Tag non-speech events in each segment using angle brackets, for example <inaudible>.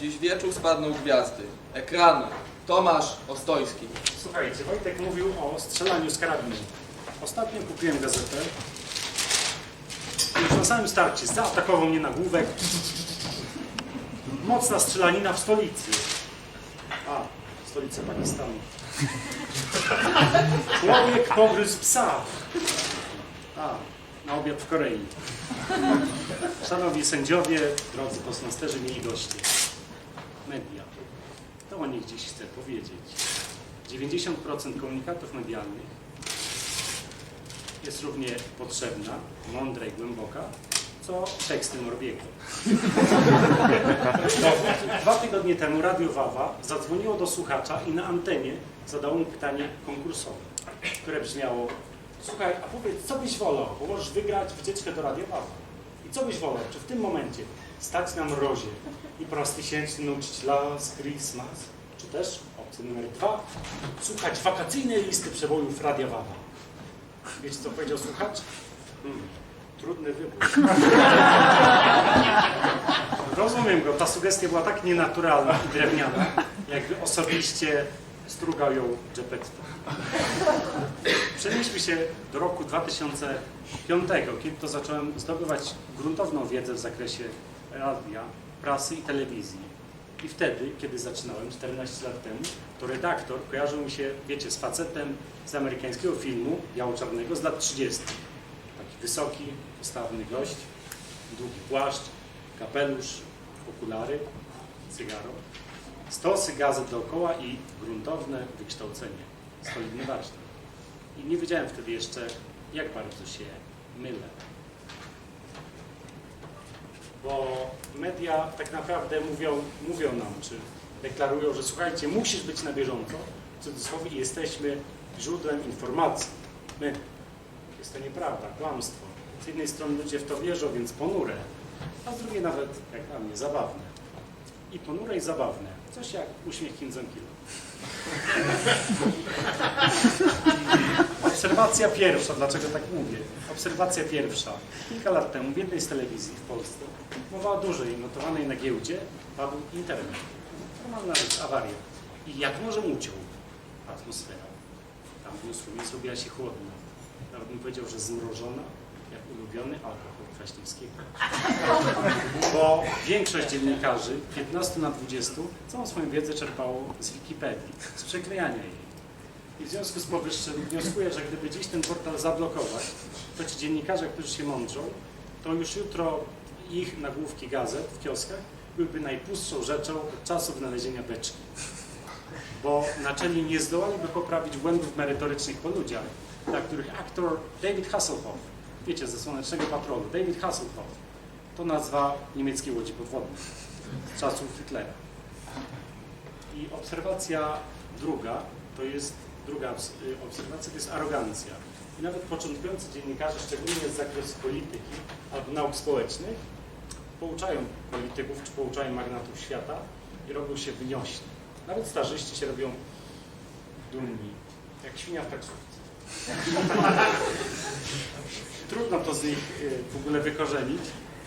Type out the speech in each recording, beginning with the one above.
Dziś wieczór spadną gwiazdy. Ekrany. Tomasz Ostojski. Słuchajcie, Wojtek mówił o strzelaniu z karabinu. Ostatnio kupiłem gazetę. Już na samym starcie zaatakował mnie nagłówek. Mocna strzelanina w stolicy. A, stolica Pakistanu. Człowiek pogryzł psa. A, na obiad w Korei. Szanowni sędziowie, drodzy postmasterzy, mieli goście. Media. To o nich dziś chcę powiedzieć. 90% komunikatów medialnych jest równie potrzebna, mądra i głęboka, co teksty Morbiego. <laughs> Dwa tygodnie temu Radio Wawa zadzwoniło do słuchacza i na antenie zadało mu pytanie konkursowe, które brzmiało Słuchaj, a powiedz, co byś wolał, bo możesz wygrać wycieczkę do Radio Wawa. Co byś wolał, czy w tym momencie stać na mrozie i po raz tysięczny nucić Last Christmas, czy też opcja numer dwa, słuchać wakacyjnej listy przebojów Radia Wawa. Wiecie, co powiedział słuchacz? Hmm, trudny wybór. <laughs> Rozumiem go, ta sugestia była tak nienaturalna i drewniana, jakby osobiście strugał ją Geppetto. Przenieśmy się do roku 2005, kiedy to zacząłem zdobywać gruntowną wiedzę w zakresie radia, prasy i telewizji. I wtedy, kiedy zaczynałem, 14 lat temu, to redaktor kojarzył mi się, wiecie, z facetem z amerykańskiego filmu biało-czarnego z lat 30. Taki wysoki, postawny gość, długi płaszcz, kapelusz, okulary, cygaro, stosy gazet dookoła i gruntowne wykształcenie, solidny warsztat. I nie wiedziałem wtedy jeszcze, jak bardzo się mylę. Bo media tak naprawdę mówią, mówią nam, czy deklarują, że słuchajcie, musisz być na bieżąco, w cudzysłowie, jesteśmy źródłem informacji. My. Jest to nieprawda, kłamstwo. Z jednej strony ludzie w to wierzą, więc ponure, a z drugiej nawet, jak dla mnie, zabawne. I ponure i zabawne. Coś jak uśmiech Kim Jong-il. <laughs> Obserwacja pierwsza, dlaczego tak mówię? Obserwacja pierwsza. Kilka lat temu w jednej z telewizji w Polsce, mowa o dużej, notowanej na giełdzie, padł internet. Normalna rzecz, awaria. I jak może uciął atmosfera. Tam dosłownie zrobiła się chłodna. Nawet bym powiedział, że zmrożona, jak ulubiony alkohol Kwaśniewskiego. Bo większość dziennikarzy, 15 na 20, całą swoją wiedzę czerpało z Wikipedii, z przeklejania jej. I w związku z powyższym wnioskuję, że gdyby dziś ten portal zablokować, to ci dziennikarze, którzy się mądrzą, to już jutro ich nagłówki gazet w kioskach byłyby najpustszą rzeczą od czasu wynalezienia beczki. Bo naczelni nie zdołaliby poprawić błędów merytorycznych po ludziach, dla których aktor David Hasselhoff, wiecie, ze Słonecznego Patrolu, David Hasselhoff, to nazwa niemieckiej łodzi podwodnej z czasów Hitlera. I obserwacja druga to jest druga y, obserwacja to jest arogancja. I nawet początkujący dziennikarze, szczególnie z zakresu polityki albo nauk społecznych, pouczają polityków czy pouczają magnatów świata i robią się wyniośni. Nawet starzyści się robią dumni, jak świnia w taksówce. <laughs> Trudno to z nich y, w ogóle wykorzenić.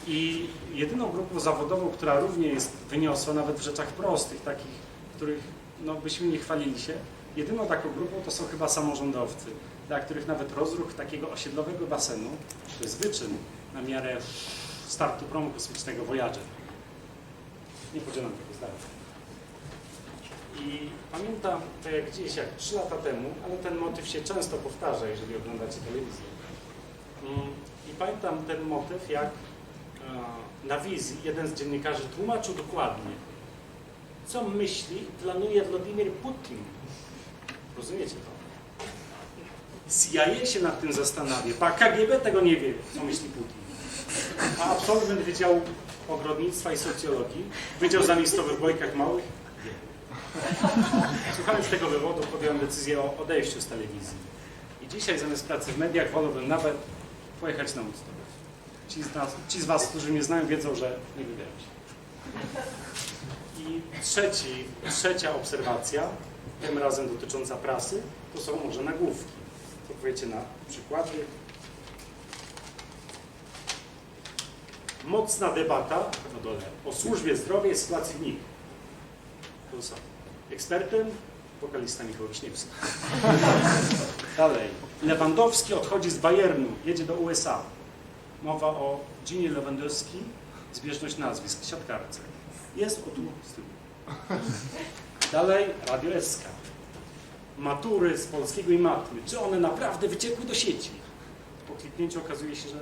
I jedyną grupą zawodową, która równie jest wyniosła, nawet w rzeczach prostych, takich, których no, byśmy nie chwalili się, jedyną taką grupą to są chyba samorządowcy, dla których nawet rozruch takiego osiedlowego basenu to jest wyczyn na miarę startu promu kosmicznego Voyager. Nie podzielam tego zdania. I pamiętam to jak gdzieś, jak 3 lata temu, ale ten motyw się często powtarza, jeżeli oglądacie telewizję. Mm, I pamiętam ten motyw, jak e, na wizji jeden z dziennikarzy tłumaczył dokładnie, co myśli, planuje Władimir Putin. Rozumiecie to? CIA się nad tym zastanawia, a KGB tego nie wie, co myśli Putin. A absolwent Wydziału Ogrodnictwa i Socjologii, Wydział Zamiejscowy w Bojkach Małych. Słuchając tego wywodu podjąłem decyzję o odejściu z telewizji. I dzisiaj zamiast pracy w mediach wolałbym nawet pojechać na Woodstock. Ci ci z Was, którzy mnie znają, wiedzą, że nie wybieram się. I trzeci, trzecia obserwacja, tym razem dotycząca prasy, to są może nagłówki. To powiecie na przykłady. Mocna debata na dole o służbie zdrowia i sytuacji w nich. Pulsa. Ekspertem wokalista Michał Wiśniewski. <laughs> Dalej. Lewandowski odchodzi z Bayernu, jedzie do USA. Mowa o Ginie Lewandowski, zbieżność nazwisk, siatkarce. Jest o tu z tyłu. <laughs> Dalej, Radio SK. Matury z polskiego i matmy. Czy one naprawdę wyciekły do sieci? Po kliknięciu okazuje się, że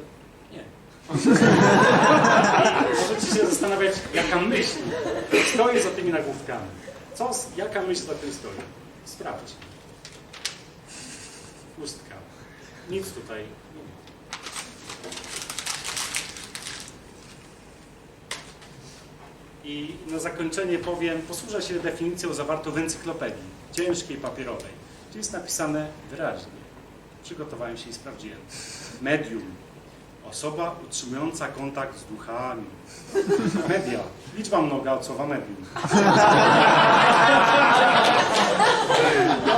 nie. <laughs> Możecie się zastanawiać, jaka myśl stoi za tymi nagłówkami. Co, jaka myśl za tym stoi? Sprawdź. Pustka. Nic tutaj nie I na zakończenie powiem, posłużę się definicją zawartą w encyklopedii, ciężkiej, papierowej. Tu jest napisane wyraźnie. Przygotowałem się i sprawdziłem. Medium. Osoba utrzymująca kontakt z duchami. Media. Liczba mnoga od słowa medium.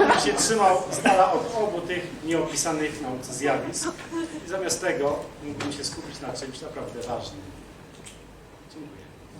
Ja się trzymał z dala od obu tych nieopisanych nauce zjawisk. I zamiast tego mógłbym się skupić na czymś naprawdę ważnym.